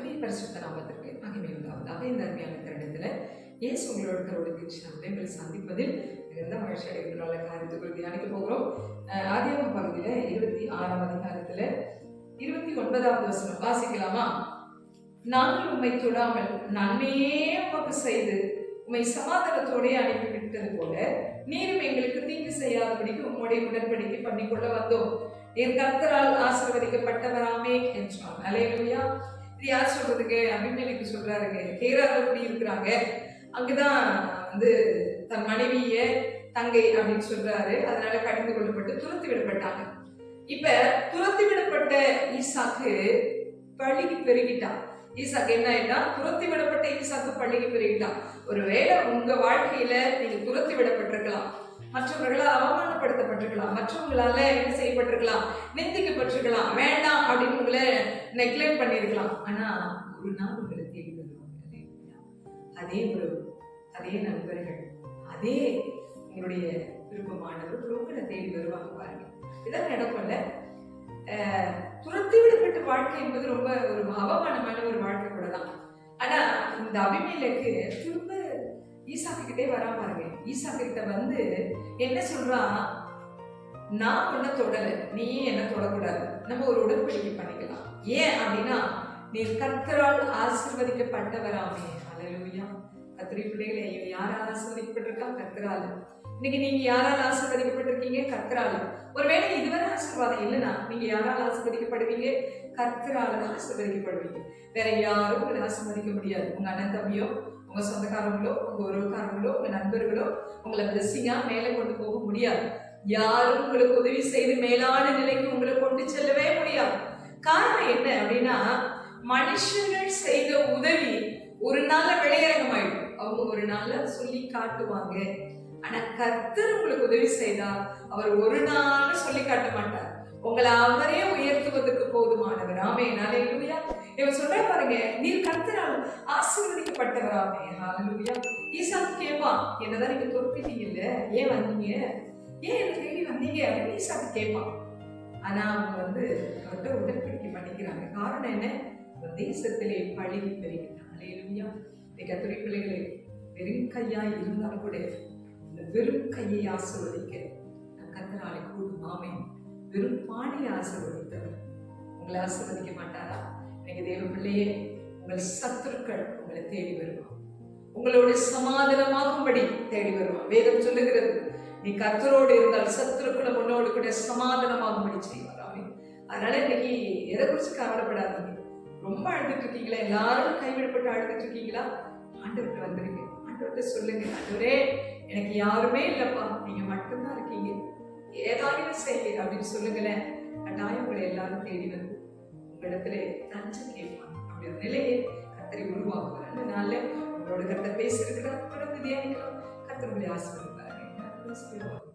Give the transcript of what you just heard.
கத்துடைய பரிசுத்த நாமத்திற்கு மகிமை உண்டாவதாக இந்த அருமையான தருணத்தில் ஏசு உங்களோட கரோட தீட்சினாவை உங்களை சந்திப்பதில் மிகுந்த மகிழ்ச்சி அடைகின்றால காரியத்துக்குள் தியானிக்க போகிறோம். அஹ் பகுதியில் இருபத்தி ஆறாம் அதிகாரத்தில் இருபத்தி ஒன்பதாவது வசனம் வாசிக்கலாமா? நாங்கள் உண்மை தொடாமல் நன்மையே உமக்கு செய்து உண்மை சமாதானத்தோடே அனுப்பிவிட்டது போல நீரும் எங்களுக்கு தீங்கு செய்யாதபடிக்கு உம்முடைய உடன்படிக்கை பண்ணிக்கொள்ள வந்தோம். என் கர்த்தரால் ஆசீர்வதிக்கப்பட்டவராமே என்றான். அலையலுயா இது யார் சொல்றதுக்கு? அபிமேலுக்கு சொல்றாருங்க. கேரால குடி இருக்கிறாங்க. அங்கதான் வந்து தன் மனைவிய தங்கை அப்படின்னு சொல்றாரு. அதனால கடந்து கொள்ளப்பட்டு துரத்தி விடப்பட்டாங்க. இப்ப துரத்தி விடப்பட்ட ஈசாக்கு பள்ளிக்கு பெருகிட்டான். ஈசாக்கு என்ன ஆயிட்டா? துரத்தி விடப்பட்ட ஈசாக்கு பள்ளிக்கு பெருகிட்டான். ஒருவேளை உங்க வாழ்க்கையில நீங்க துரத்தி விடப்பட்டிருக்கலாம். மற்றவர்களால் அவமானப்படுத்தப்பட்டிருக்கலாம். மற்றவங்களால என்ன செய்யப்பட்டிருக்கலாம்? நிந்திக்கப்பட்டிருக்கலாம். வேண்டாம் அப்படின்னு உங்களை நெக்லெக்ட் பண்ணியிருக்கலாம். ஆனா ஒரு நாள் உங்களை தேடி வருவாங்க அதே உறவு அதே நண்பர்கள் அதே உங்களுடைய விருப்பமானவர்கள் உங்களை தேடி வருவாங்க பாருங்க. இதான் நடக்கல துரத்தி விடப்பட்ட வாழ்க்கை என்பது ரொம்ப ஒரு அவமானமான ஒரு வாழ்க்கை கூட தான். ஆனா இந்த அபிமேலுக்கு திரும்ப ஈசாக்கிட்டே வரா பாருங்க. ஈசா கிட்ட வந்து என்ன சொல்றான் நான் உன்னை தொடல. நீ என்ன தொடக்கூடாது. நம்ம ஒரு உடற்பயிற்சி பண்ணிக்கலாம். ஏன் அப்படின்னா நீ கர்த்தரால் ஆசிர்வதிக்கப்பட்டவராமே. அலையா கத்திரி பிள்ளைகளை யாரால் ஆசிர்வதிக்கப்பட்டிருக்கா கர்த்தரால். இன்னைக்கு நீங்க யாரால் ஆசிர்வதிக்கப்பட்டிருக்கீங்க? கர்த்தரால். ஒருவேளை இதுவரை ஆசிர்வாதம் இல்லைன்னா நீங்க யாரால் ஆசிர்வதிக்கப்படுவீங்க? கர்த்தரால் ஆசிர்வதிக்கப்படுவீங்க. வேற யாரும் உங்களை முடியாது. உங்க அண்ணன் தம்பியோ உங்க சொந்தக்காரங்களோ உங்க உறவுக்காரங்களோ உங்க நண்பர்களோ உங்களை பிளஸ்ஸிங்கா மேலே கொண்டு போக முடியாது. யாரும் உங்களுக்கு உதவி செய்து மேலான நிலைக்கு உங்களை கொண்டு செல்லவே முடியாது. காரணம் என்ன அப்படின்னா மனுஷர்கள் செய்த உதவி ஒரு நாள்ல விளையாடமாயிடும் அவங்க ஒரு நாள்ல சொல்லி காட்டுவாங்க. ஆனா கர்த்தர் உங்களுக்கு உதவி செய்தா அவர் ஒரு நாள் சொல்லி காட்ட மாட்டார். உங்களை அவரே உயர்த்துவதற்கு போதுமானவர். ஆமே நாளே இவன் சொல்ற பாருங்க நீர் கர்த்தரால் ஆசீர்வதிக்கப்பட்டவராமே. ஹalleluya. ஈசாக்கு கேட்பான் என்னதான் நீங்க துரத்திட்டீங்கல்ல? ஏன் வந்தீங்க? ஏன் என்ன தேடி வந்தீங்க? அப்படின்னு ஈசாக்கு கேட்பான் ஆனா அவங்க வந்து அவர்கிட்ட உடன்படிக்கை பண்ணிக்கிறாங்க. காரணம் என்ன? அவன் தேசத்திலே பழகி பெருகிட்டான் அலையிலுயா கத்துரை பிள்ளைகளே வெறும் கையா இருந்தாலும் கூட இந்த வெறும் கையை ஆசிர்வதிக்க கத்தனாலே கூடும். ஆமே வெறும் பாடி ஆசிர்வதித்தவர். உங்களை ஆசிர்வதிக்க மாட்டாரா? எனக்கு தேவ பிள்ளையே உங்கள் சத்துருக்கள் உங்களை தேடி வருவான் உங்களோட சமாதானமாகும்படி தேடி வருவான் வேதம் சொல்லுகிறது நீ கத்தரோடு இருந்தால் சத்துருக்களை உன்னோடு கூட சமாதானமாகும்படி செய்வார். ஆமே அதனால இன்னைக்கு எதை குறிச்சு கவலைப்படாதீங்க. ரொம்ப அழுதுட்டு இருக்கீங்களா? எல்லாரும் கைவிடப்பட்டு அழுதுட்டு இருக்கீங்களா? ஆண்டவர்கிட்ட வந்துருங்க. ஆண்டவர்கிட்ட சொல்லுங்க. ஆண்டவரே எனக்கு யாருமே இல்லப்பா. நீங்க ஏதாவது செய்யுங்க அப்படின்னு சொல்லுங்களேன். கட்டாயம் உங்களை எல்லாரும் தேடி வந்து உங்களிடத்துல தஞ்சம் கேட்பான். அப்படி ஒரு நிலையை கத்தரை உருவாக்குவார். அந்த நாள்ல உங்களோட கத்தை பேசியிருக்கிறார் தொடர்ந்து தியானிக்கலாம். கத்தர் உங்களை சொல்லுவாங்க